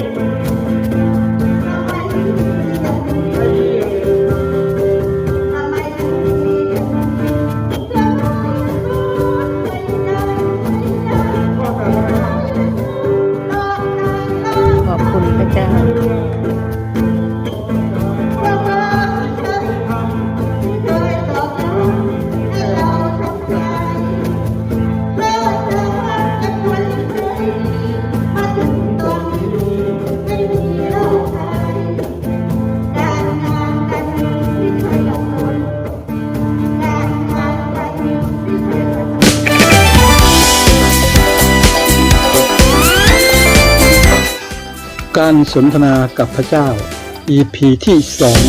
ขอบคุณพระเจ้า การสนทนากับพระเจ้า EP ที่สอง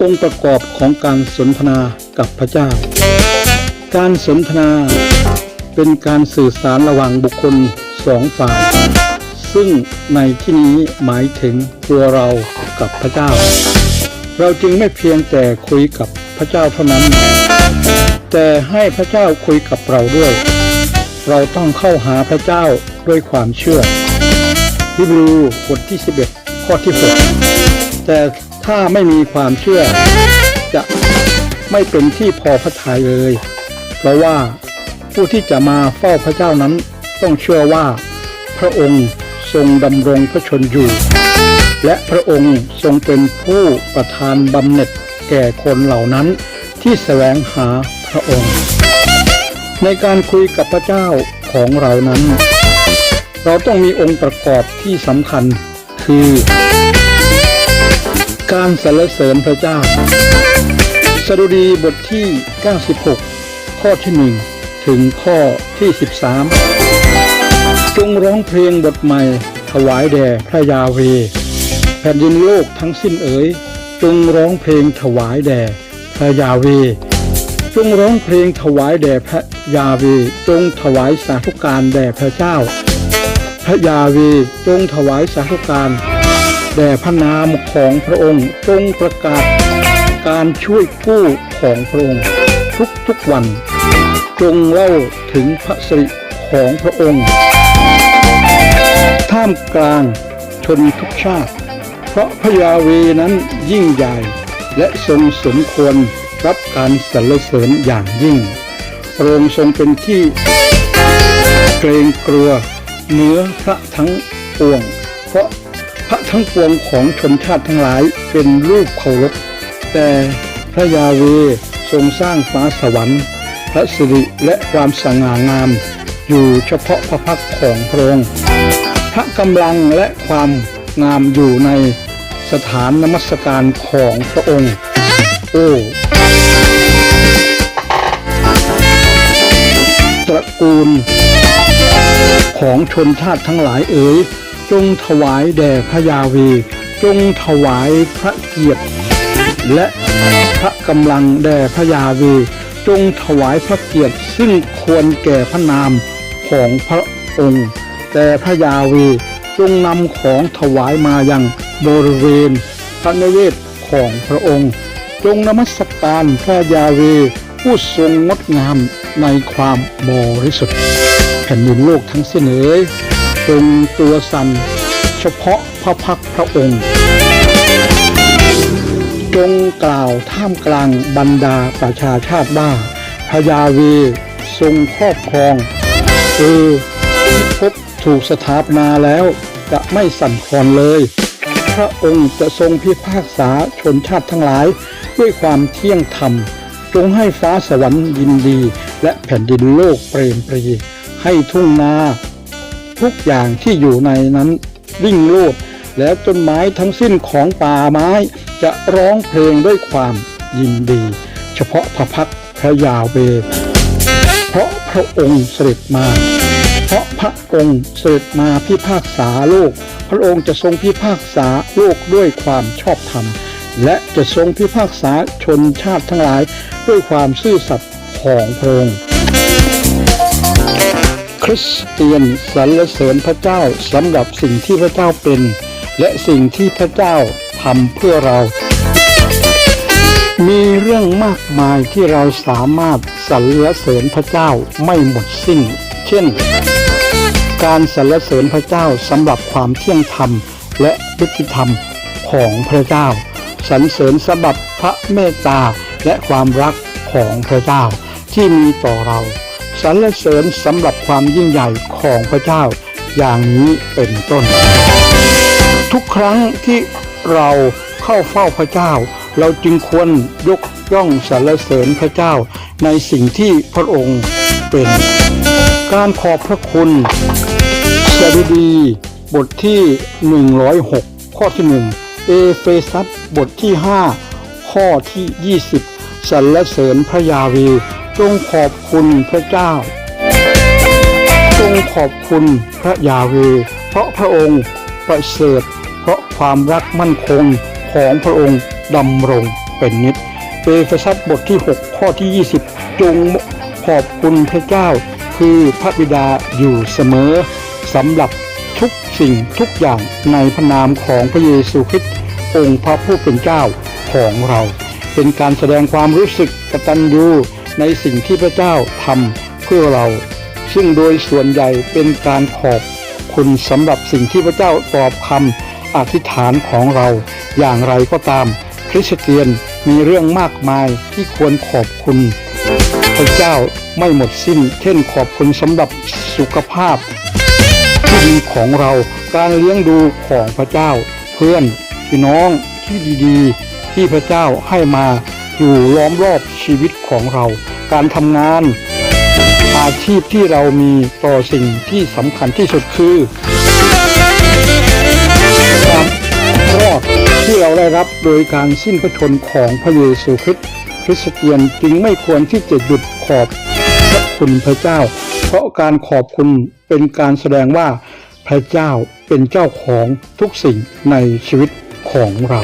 องค์ประกอบของการสนทนากับพระเจ้า การสนทนาเป็นการสื่อสารระหว่างบุคคลสองฝ่าย ซึ่งในที่นี้หมายถึงตัวเรากับพระเจ้า เราจึงไม่เพียงแต่คุยกับพระเจ้าเท่านั้น แต่ให้พระเจ้าคุยกับเราด้วย เราต้องเข้าหาพระเจ้าด้วยความเชื่อ ฮิบรูบทที่ 11 ข้อที่ 6 แต่ถ้าไม่มีความเชื่อ จะไม่เป็นที่พอพระทัยเลย เพราะว่าผู้ที่จะมาเฝ้าพระเจ้านั้นต้องเชื่อว่า พระองค์ทรงดำรงพระชนอยู่ และพระองค์ทรงเป็นผู้ประทานบำเหน็จแก่คนเหล่านั้นที่แสวงหาพระองค์ ในการคุยกับพระเจ้าของเรานั้น เราต้องมีองค์ประกอบที่สำคัญคือ การสรรเสริญพระเจ้า สดุดีบทที่ 96 ข้อที่ 1 ถึงข้อที่ 13 จงร้องเพลงบทใหม่ ถวายแด่พระยาเว แผ่นดินโลกทั้งสิ้นเอ๋ย จงร้องเพลงถวายแด่พระยาเว จงร้องเพลงถวายแด่พระยาเว จงถวายสาธุการแด่พระเจ้า พระยาเวจงถวายสาธุการแด่พระนามของพระองค์จงประกาศ การช่วยกู้ของพระองค์ ทุกทุกวัน จงเล่าถึงพระสิริของพระองค์ ท่ามกลางชนทุกชาติ เพราะพระยาเวนั้นยิ่งใหญ่ และทรงสมควรรับการสรรเสริญอย่างยิ่งพระองค์ทรงเป็นที่เกรงกลัว เหนือพระทั้งปวง เพราะพระทั้งปวงของชนชาติทั้งหลายเป็นรูปเคารพแต่พระยาเวทรงสร้างฟ้าสวรรค์ พระสิริและความสง่างาม อยู่เฉพาะพระพักของพระองค์พระกำลังและความงามอยู่ในสถานนมัสการของพระองค์ โอ้ตระกูล ของชนชาติทั้งหลายเอ๋ยจงถวายแด่พระยาเวจงถวายพระเกียรติ และพระกำลังแด่พระยาเวจงถวายพระเกียรติซึ่งควรแก่พระนามของพระองค์แต่พระยาเวจงนำของถวายมายังบริเวณพระนเวศของพระองค์ จงนมัสการพระยาเวผู้ทรงงดงามในความบริสุทธิ์ แผ่นดินโลกทั้งสิ้นเอ๋ยจงตัวสันเฉพาะพระพักพระองค์ จงกล่าวท่ามกลางบรรดาประชาชาติบ้าพยาเวทรงครอบครองเออพบถูกสถาปนาแล้วจะไม่สั่นคลอนเลย พระองค์จะทรงพิพากษาชนชาติทั้งหลาย ด้วยความเที่ยงธรรม จงให้ฟ้าสวรรค์ยินดี และแผ่นดินโลกเปรมปรี ให้ทุ่งนา ทุกอย่างที่อยู่ในนั้นวิ่งโลด แล้วต้นไม้ทั้งสิ้นของป่าไม้จะร้องเพลงด้วยความยินดี เฉพาะพระพักพระยาเว เพราะพระองค์เสด็จมา เพราะพระองค์เสด็จมาพิพากษาโลก พระองค์จะทรงพิพากษาโลกด้วยความชอบธรรม และจะทรงพิพากษาชนชาติทั้งหลายด้วยความซื่อสัตย์ของพระองค์ คริสเตียนสรรเสริญพระเจ้าสำหรับสิ่งที่พระเจ้าเป็น และสิ่งที่พระเจ้าทำเพื่อเรา มีเรื่องมากมายที่เราสามารถสรรเสริญพระเจ้าไม่หมดสิ้น เช่น การสรรเสริญพระเจ้าสำหรับความเที่ยงธรรม และยุติธรรมของพระเจ้าสรรเสริญสำหรับพระเมตตาและความรักของพระเจ้าที่มีต่อเรา สรรเสริญสำหรับความยิ่งใหญ่ของพระเจ้าอย่างนี้เป็นต้น ทุกครั้งที่เราเข้าเฝ้าพระเจ้า เราจึงควรยกย่องสรรเสริญพระเจ้าในสิ่งที่พระองค์เป็น การขอบพระคุณสดุดีบทที่ 106 ข้อที่ 1 เอเฟซัสบทที่ 5 ข้อที่ 20 สรรเสริญพระยาเวจงขอบคุณพระเจ้า จงขอบคุณพระยาเวเพราะพระองค์ประเสริฐเพราะความรักมั่นคงของพระองค์ดำรงเป็นนิจเอเฟซัสบทที่ 6 ข้อที่ 20 จงขอบคุณพระเจ้า คือพระบิดาอยู่เสมอสำหรับทุกสิ่งทุกอย่างในพระนามของพระเยซูคริสต์องค์พระผู้เป็นเจ้าของเรา เป็นการแสดงความรู้สึกกตัญญูในสิ่งที่พระเจ้าทำเพื่อเรา ซึ่งโดยส่วนใหญ่เป็นการขอบคุณสำหรับสิ่งที่พระเจ้าตอบคำอธิษฐานของเรา อย่างไรก็ตาม คริสเตียนมีเรื่องมากมายที่ควรขอบคุณ พระเจ้าไม่หมดสิ้น เช่นขอบคุณสำหรับสุขภาพ ที่ดีของเราการเลี้ยงดูของพระเจ้า เพื่อนพี่น้องที่ดีๆ ที่พระเจ้าให้มาอยู่ล้อมรอบชีวิตของเรา การทำงาน อาชีพที่เรามีต่อสิ่งที่สำคัญที่สุดคือความรอดที่เราได้รับโดยการสิ้นพระชนม์ของพระเยซูคริสต์คริสเตียนจึงไม่ควรที่จะหยุดขอบพระคุณพระเจ้า เพราะการขอบคุณเป็นการแสดงว่าพระเจ้าเป็นเจ้าของทุกสิ่งในชีวิตของเรา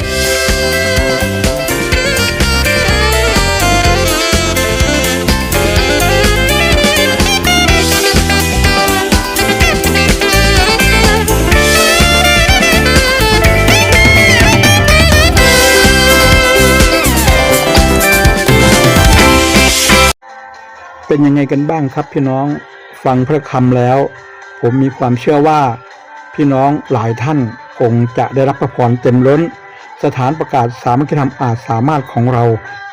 เป็นยังไงกันบ้างครับพี่น้องฟังพระคำแล้ว ผมมีความเชื่อว่า พี่น้องหลายท่านคงจะได้รับพระพรเต็มล้น สถานประกาศสามัคคีธรรมอาจสามารถของเรา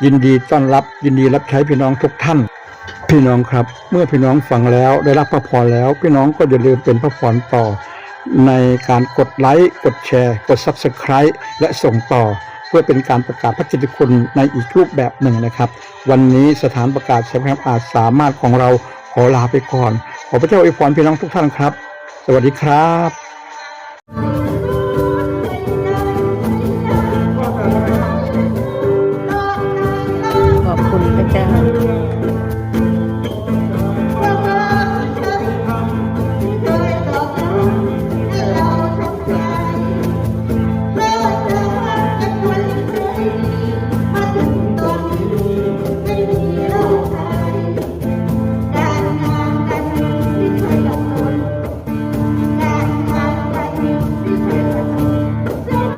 ยินดีต้อนรับยินดีรับใช้พี่น้องทุกท่าน พี่น้องครับ เมื่อพี่น้องฟังแล้วได้รับพระพรแล้ว พี่น้องก็อย่าลืมเป็นพระพรต่อ ในการกดไลค์กดแชร์ กด Subscribe และส่งต่อ เพื่อเป็นการประกาศพระกิตติคุณในอีกรูปแบบหนึ่งนะครับ วันนี้สถานประกาศสามัคคีธรรมอาจสามารถของเราขอลาไปก่อน ขอพระเจ้าอวยพรพี่น้องทุกท่านครับ สวัสดีครับ